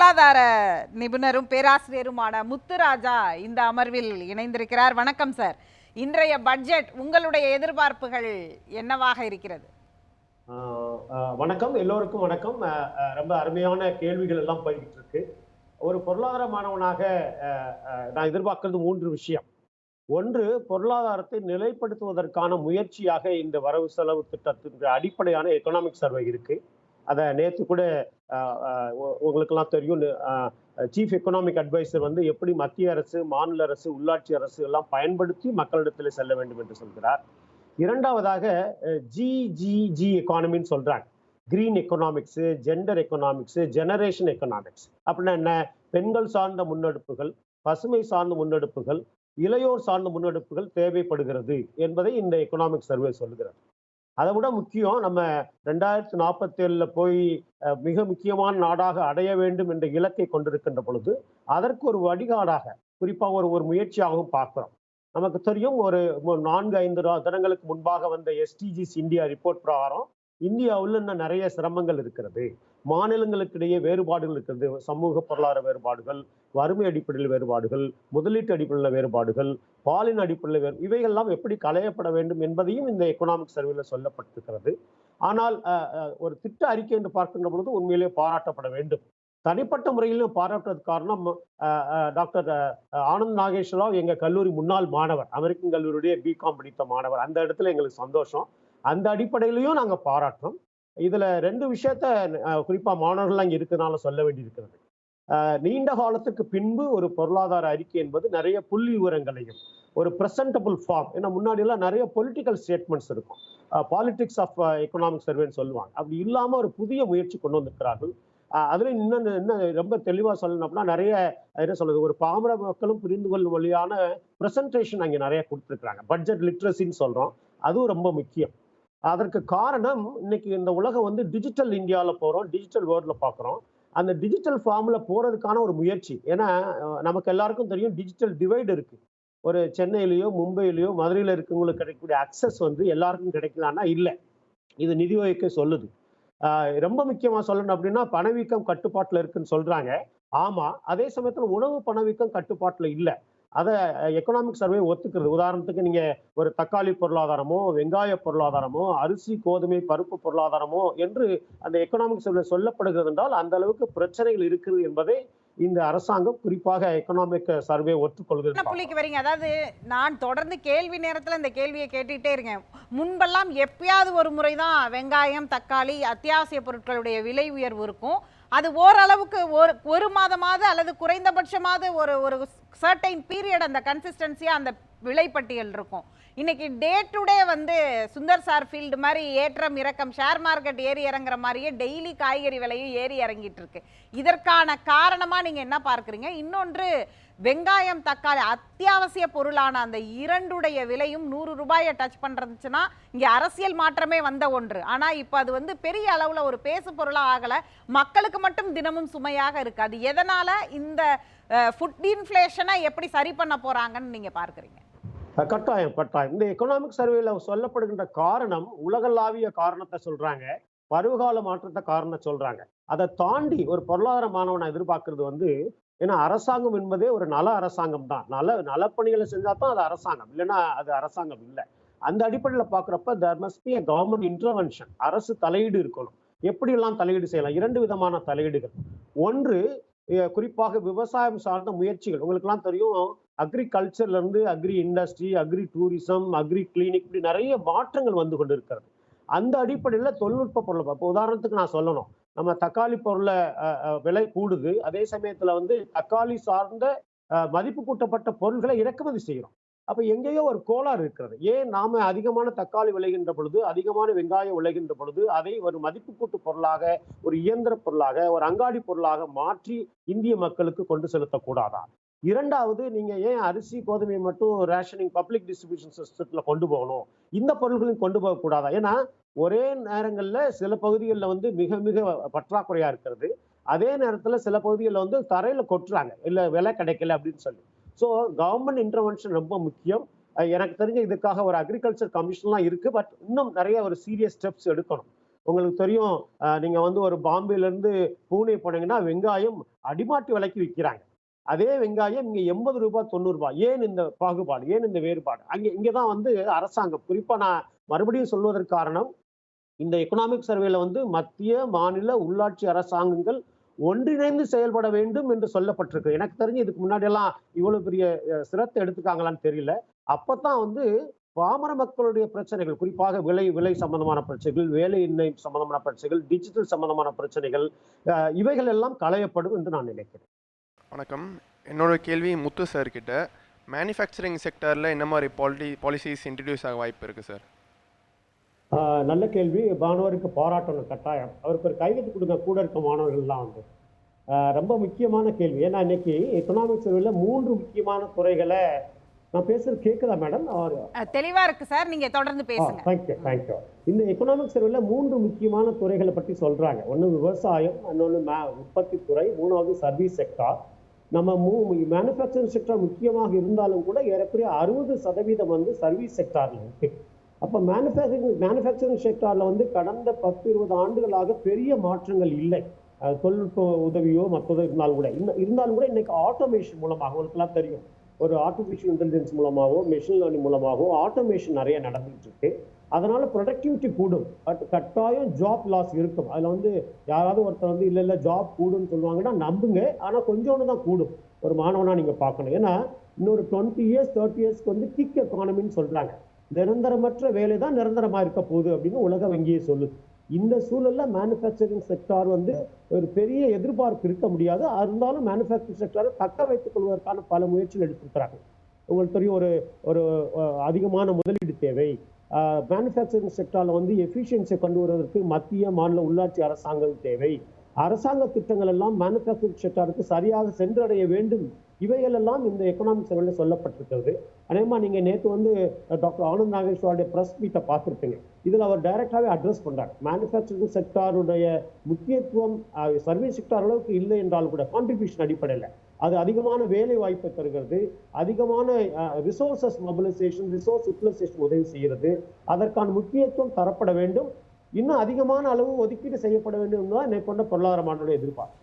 பொருளாதார நிபுணரும் பேராசிரியருமான முத்துராஜா இந்த அமர்வில் இணைந்திருக்கிறார். வணக்கம் சார். இன்றைய பட்ஜெட் உங்களுடைய எதிர்பார்ப்புகள் என்னவாக இருக்கிறது? வணக்கம். எல்லோருக்கும் வணக்கம். ரொம்ப அருமையான கேள்விகள் எல்லாம் போய்கிட்டு இருக்கு. ஒரு பொருளாதார மாணவனாக நான் எதிர்பார்க்கிறது மூன்று விஷயம். ஒன்று பொருளாதாரத்தை நிலைப்படுத்துவதற்கான முயற்சியாக இந்த வரவு செலவு திட்டத்தின் அடிப்படையான எக்கனாமிக் சர்வே இருக்கு. அதை நேற்று கூட உங்களுக்கெல்லாம் தெரியும் சீஃப் எக்கனாமிக் அட்வைசர் வந்து எப்படி மத்திய அரசு மாநில அரசு உள்ளாட்சி அரசு எல்லாம் பயன்படுத்தி மக்களிடத்தில் செல்ல வேண்டும் என்று சொல்கிறார். இரண்டாவதாக ஜிஜிஜி எக்கானமின்னு சொல்கிறாங்க green economics gender economics generation economics அப்படின்னா என்ன? பெண்கள் சார்ந்த முன்னெடுப்புகள் பசுமை சார்ந்த முன்னெடுப்புகள் இளையோர் சார்ந்த முன்னெடுப்புகள் தேவைப்படுகிறது என்பதை இந்த எக்கனாமிக் சர்வே சொல்லுகிறது. அதை விட முக்கியம் நம்ம ரெண்டாயிரத்தி நாற்பத்தி போய் மிக முக்கியமான நாடாக அடைய வேண்டும் என்ற இலக்கை கொண்டிருக்கின்ற பொழுது அதற்கு ஒரு வழிகாடாக குறிப்பாக ஒரு ஒரு முயற்சியாகவும் பார்க்குறோம். நமக்கு தெரியும் ஒரு நான்கு ஐந்து தினங்களுக்கு முன்பாக வந்த எஸ்டிஜிஸ் இந்தியா ரிப்போர்ட் பிரகாரம் இந்தியாவில் இன்னும் நிறைய சிரமங்கள் இருக்கிறது. மாநிலங்களுக்கு இடையே வேறுபாடுகள் இருக்கிறது. சமூக பொருளாதார வேறுபாடுகள் வறுமை அடிப்படையில் வேறுபாடுகள் முதலீட்டு அடிப்படையில் வேறுபாடுகள் பாலின அடிப்படையில் வேறு இவைகள்லாம் எப்படி களையப்பட வேண்டும் என்பதையும் இந்த எக்கனாமிக் சர்வேல சொல்லப்பட்டிருக்கிறது. ஆனால் ஒரு திட்ட அறிக்கை என்று பார்க்கின்ற பொழுது உண்மையிலேயே பாராட்டப்பட வேண்டும். தனிப்பட்ட முறையிலும் பாராட்டுறது காரணம் டாக்டர் ஆனந்த் நாகேஸ்வரராவ் எங்கள் கல்லூரி முன்னாள் மாணவர் அமெரிக்கன் கல்லூரியுடைய பிகாம் படித்த மாணவர். அந்த இடத்துல எங்களுக்கு சந்தோஷம். அந்த அடிப்படையிலையும் நாங்கள் பாராட்டுறோம். இதில் ரெண்டு விஷயத்த குறிப்பாக மாணவர்கள் மாணவர்கள்லாம் இங்க இருக்கிறதுனால சொல்ல வேண்டியிருக்கிறது. நீண்ட காலத்துக்கு பின்பு ஒரு பொருளாதார அறிக்கை என்பது நிறைய புள்ளி விவரங்களையும் ஒரு ப்ரெசன்டபுள் ஃபார்ம் ஏன்னா முன்னாடியெல்லாம் நிறைய பொலிட்டிக்கல் ஸ்டேட்மெண்ட்ஸ் இருக்கும். பாலிடிக்ஸ் ஆஃப் எக்கனாமிக் சர்வேன்னு சொல்லுவாங்க. அப்படி இல்லாமல் ஒரு புதிய முயற்சி கொண்டு வந்திருக்கிறார்கள். அதில் இன்னும் இன்னும் ரொம்ப தெளிவாக சொல்லணும்னா நிறைய என்ன சொல்றது ஒரு பாமர மக்களும் புரிந்து கொள்ளும் வழியான ப்ரெசன்டேஷன் அங்கே நிறைய கொடுத்துருக்குறாங்க. பட்ஜெட் லிட்ரஸின்னு சொல்கிறோம் அதுவும் ரொம்ப முக்கியம். அதற்கு காரணம் இன்னைக்கு இந்த உலகம் வந்து டிஜிட்டல் இந்தியாவில் போகிறோம் டிஜிட்டல் வேர்ல்டில் பார்க்குறோம் அந்த டிஜிட்டல் ஃபார்மில் போகிறதுக்கான ஒரு முயற்சி. ஏன்னா நமக்கு எல்லாருக்கும் தெரியும் டிஜிட்டல் டிவைடு இருக்குது ஒரு சென்னையிலேயோ மும்பையிலேயோ மதுரையில் இருக்கவங்களுக்கு கிடைக்கக்கூடிய அக்சஸ் வந்து எல்லாருக்கும் கிடைக்கலான்னா இல்லை. இது நிதி ஆயோக்கே சொல்லுது. ரொம்ப முக்கியமாக சொல்லணும் அப்படின்னா பணவீக்கம் கட்டுப்பாட்டில் இருக்குன்னு சொல்கிறாங்க ஆமாம் அதே சமயத்தில் உணவு பணவீக்கம் கட்டுப்பாட்டில் இல்லை. அதை எக்கனாமிக் சர்வே ஒத்துக்கிறது. உதாரணத்துக்கு நீங்க ஒரு தக்காளி பொருளாதாரமோ வெங்காய பொருளாதாரமோ அரிசி கோதுமை பருப்பு பொருளாதாரமோ என்று அந்த எக்கனாமிக் சர்வே சொல்லப்படுகிறது என்றால் அந்த அளவுக்கு பிரச்சனைகள் இருக்குது என்பதை இந்த அரசாங்கம் குறிப்பாக எக்கனாமிக் சர்வே ஒத்துக்கொள்கிறது புள்ளிக்கு வரீங்க? அதாவது நான் தொடர்ந்து கேள்வி நேரத்துல இந்த கேள்வியை கேட்டுட்டே இருக்கேன். முன்பெல்லாம் எப்பயாவது ஒரு முறை தான் வெங்காயம் தக்காளி அத்தியாவசிய பொருட்களுடைய விலை உயர்வு இருக்கும். அது ஓரளவுக்கு ஒரு ஒரு மாதமாவது அல்லது குறைந்தபட்சமாவது ஒரு ஒரு சர்டைன் பீரியட் அந்த கன்சிஸ்டன்சியாக அந்த விலைப்பட்டியல் இருக்கும். இன்னைக்கு டே டு டே வந்து சுந்தர் சார் ஃபீல்டு மாதிரி ஏற்றம் இறக்கம் ஷேர் மார்க்கெட் ஏறி இறங்குற மாதிரியே டெய்லி காய்கறி விலையும் ஏறி இறங்கிட்டு இருக்கு. இதற்கான காரணமாக நீங்கள் என்ன பார்க்குறீங்க? இன்னொன்று வெங்காயம் தக்காளி அத்தியாவசிய பொருளான அந்த இரண்டுடைய விலையும் நூறு ரூபாயை டச் பண்ணுறதுச்சுன்னா இங்கே அரசியல் மாற்றமே வந்த ஒன்று. ஆனால் இப்போ அது வந்து பெரிய அளவில் ஒரு பேசு பொருளாக ஆகலை. மக்களுக்கு மட்டும் தினமும் சுமையாக இருக்காது. எதனால இந்த ஃபுட் இன்ஃப்ளேஷனை எப்படி சரி பண்ண போறாங்கன்னு நீங்க பார்க்கறீங்க? கட்டாயம் கட்டாயம். இந்த எக்கனாமிக் சர்வேல சொல்லப்படுகின்ற காரணம் உலகளாவிய காரணத்தை சொல்றாங்க. பருவகால மாற்றத்தை காரணம் சொல்றாங்க. அதை தாண்டி ஒரு பொருளாதார மாணவனை எதிர்பார்க்கறது வந்து ஏன்னா அரசாங்கம் என்பதே ஒரு நல அரசாங்கம் தான். நல நலப்பணிகளை செஞ்சா தான் அது அரசாங்கம். இல்லைன்னா அது அரசாங்கம் இல்லை. அந்த அடிப்படையில் பார்க்குறப்ப there must be government intervention அரசு தலையீடு இருக்கணும். எப்படியெல்லாம் தலையீடு செய்யலாம்? இரண்டு விதமான தலையீடுகள். ஒன்று குறிப்பாக விவசாயம் சார்ந்த முயற்சிகள். உங்களுக்கெல்லாம் தெரியும் அக்ரிகல்ச்சர்ல இருந்து agri industry agri tourism agri clinic இப்படி நிறைய மாற்றங்கள் வந்து கொண்டு இருக்கிறது அந்த அடிப்படையில் தொழில்நுட்ப பொருள் இப்போ உதாரணத்துக்கு நான் சொல்லணும். நம்ம தக்காளி பொருளை விலை கூடுது. அதே சமயத்தில் வந்து தக்காளி சார்ந்த மதிப்பு கூட்டப்பட்ட பொருள்களை இறக்குமதி செய்கிறோம் அப்போ எங்கேயோ ஒரு கோளாறு இருக்கிறது. ஏன் நாம அதிகமான தக்காளி விளைகின்ற பொழுது அதிகமான வெங்காயம் விளைகின்ற பொழுது அதை ஒரு மதிப்பு கூட்டு பொருளாக ஒரு இயந்திர பொருளாக ஒரு அங்காடி பொருளாக மாற்றி இந்திய மக்களுக்கு கொண்டு செலுத்தக்கூடாதா இரண்டாவது நீங்க ஏன் அரிசி கோதுமை மட்டும் ரேஷனிங் பப்ளிக் டிஸ்ட்ரிபியூஷன் சிஸ்டத்துல கொண்டு போகணும்? இந்த பொருள்களையும் கொண்டு போகக்கூடாதா ஏன்னா ஒரே நேரங்கள்ல சில பகுதிகளில் வந்து மிக மிக பற்றாக்குறையா இருக்கிறது. அதே நேரத்துல சில பகுதிகளில் வந்து தரையில கொட்டுறாங்க. இல்ல விலை கிடைக்கல அப்படின்னு சொல்லி. ஸோ கவர்மெண்ட் இன்டர்வென்ஷன் ரொம்ப முக்கியம். எனக்கு தெரிஞ்ச இதுக்காக ஒரு அக்ரிகல்ச்சர் கமிஷன்லாம் இருக்குது பட் இன்னும் நிறைய ஒரு சீரியஸ் ஸ்டெப்ஸ் எடுக்கணும். உங்களுக்கு தெரியும் நீங்கள் வந்து ஒரு பாம்பேலேருந்து பூனே போனீங்கன்னா வெங்காயம் அடிமாட்டு விலைக்கு விற்கிறாங்க. அதே வெங்காயம் இங்கே எண்பது ரூபாய் தொண்ணூறுபா ஏன் இந்த பாகுபாடு? ஏன் இந்த வேறுபாடு? அங்கே இங்கே தான் வந்து அரசாங்கம். குறிப்பாக நான் மறுபடியும் சொல்வதற்கு காரணம் இந்த எக்கனாமிக் சர்வேல வந்து மத்திய மாநில உள்ளாட்சி அரசாங்கங்கள் ஒன்றிணைந்து செயல்பட வேண்டும் என்று சொல்லப்பட்டிருக்கு. எனக்கு தெரிஞ்சு இதுக்கு முன்னாடி எல்லாம் இவ்வளவு பெரிய சிரத்தை எடுத்துக்காங்களான்னு தெரியல. அப்பதான் வந்து பாமர மக்களுடைய பிரச்சனைகள் குறிப்பாக விலை விலை சம்பந்தமான பிரச்சனைகள் வேலையின்மை சம்பந்தமான பிரச்சனைகள் டிஜிட்டல் சம்பந்தமான பிரச்சனைகள் இவைகள் எல்லாம் களையப்படும் என்று நான் நினைக்கிறேன். வணக்கம். என்னோட கேள்வி முத்து சார் கிட்ட. மேனுஃபேக்சரிங் செக்டரில் என்ன மாதிரி பாலிட்டி பாலிசிஸ் இன்ட்ரடியூஸ் ஆக வாய்ப்பு இருக்குது சார் நல்ல கேள்வி. மாணவருக்கு பாராட்டணும் கட்டாயம். அவருக்கு ஒரு கைதட்டு கொடுங்க. கூட இருக்க மாணவர்கள்லாம் வந்து. ரொம்ப முக்கியமான கேள்வி. ஏன்னா இன்னைக்கு எக்கனாமிக்ஸ் சர்வேல மூன்று முக்கியமான துறைகளை நான் பேசுறது கேட்குதா மேடம் அஹ், தெளிவா இருக்கு சார் நீங்க தொடர்ந்து பேசுங்க. தேங்க்யூ தேங்க்யூ இந்த எக்கனாமிக் சர்வேல மூன்று முக்கியமான துறைகளை பற்றி சொல்றாங்க. ஒன்று விவசாயம் இன்னொன்று மே உற்பத்தி துறை மூணாவது சர்வீஸ் செக்டார் நம்ம மூ மேனுஃபேக்சரிங் செக்டார் முக்கியமாக இருந்தாலும் கூட ஏறக்குறைய அறுபது சதவீதம் வந்து சர்வீஸ் செக்டார்ல இருக்கு. அப்போ மேனுஃபேக்சரிங் மேனுஃபேக்சரிங் செக்டாரில் வந்து கடந்த பத்து இருபது ஆண்டுகளாக பெரிய மாற்றங்கள் இல்லை. தொழில்நுட்ப உதவியோ மற்றதோ இருந்தாலும் கூட. இன்னும் இருந்தாலும் கூட இன்னைக்கு ஆட்டோமேஷன் மூலமாக உங்களுக்குலாம் தெரியும். ஒரு ஆர்டிஃபிஷியல் இன்டெலிஜென்ஸ் மூலமாகவோ மெஷின் லேர்னிங் மூலமாகவோ ஆட்டோமேஷன் நிறைய நடந்துகிட்டு இருக்கு. அதனால ப்ரொடக்டிவிட்டி கூடும். பட் கட்டாயம் ஜாப் லாஸ் இருக்கும். அதில் வந்து யாராவது ஒருத்தர் வந்து இல்லை இல்லை ஜாப் கூடும்னு சொல்லுவாங்கன்னா நம்புங்க. ஆனால் கொஞ்சோண்டு தான் கூடும். ஒரு மாணவனாக நீங்கள் பார்க்கணும். ஏன்னா இன்னொரு டுவெண்ட்டி இயர்ஸ் தேர்ட்டி இயர்ஸ்க்கு வந்து கிக் எக்கானமின்னு சொல்கிறாங்க நிரந்தரமற்ற வேலை தான் நிரந்தரமாக இருக்க போகுது அப்படின்னு உலக வங்கியை சொல்லுது. இந்த சூழல்ல மேனுஃபேக்சரிங் செக்டார் வந்து ஒரு பெரிய எதிர்பார்ப்பு இருக்க முடியாது. இருந்தாலும் மேனுஃபேக்சரிங் செக்டாரை தக்க வைத்துக் கொள்வதற்கான பல முயற்சிகள் எடுத்திருக்கிறாங்க. உங்களுக்கு தெரியும் ஒரு ஒரு அதிகமான முதலீடு தேவை. மேனுஃபேக்சரிங் செக்டாரில் வந்து எஃபிஷியன்சியை கொண்டு வருவதற்கு மத்திய மாநில உள்ளாட்சி அரசாங்கம் தேவை. அரசாங்க திட்டங்கள் எல்லாம் மேனுஃபேக்சரிங் செக்டாருக்கு சரியாக சென்றடைய வேண்டும் இவைகள் எல்லாம் இந்த எக்கனாமிக் சர்வேல சொல்லப்பட்டிருக்கிறது. அதேமா நீங்க நேற்று வந்து டாக்டர் ஆனந்த் நாகேஸ்வரோடைய ப்ரெஸ் மீட்டை பார்த்துருப்பீங்க. இதில் அவர் டைரக்டாவே அட்ரஸ் பண்ணுறார் மேனுஃபேக்சரிங் செக்டாருடைய முக்கியத்துவம் சர்வீஸ் செக்டார் அளவுக்கு இல்லை என்றாலும் கூட கான்ட்ரிபியூஷன் அடிப்படையில். அது அதிகமான வேலை வாய்ப்பை தருகிறது. அதிகமான ரிசோர்சஸ் மொபிலைசேஷன் ரிசோர்ஸ் யூட்டிலைசேஷன் உதவி செய்கிறது. அதற்கான முக்கியத்துவம் தரப்பட வேண்டும். இன்னும் அதிகமான அளவு ஒதுக்கீடு செய்யப்பட வேண்டும் என்பதுதான் என்னை கொண்ட பொருளாதார மாற்றோட எதிர்பார்ப்பு.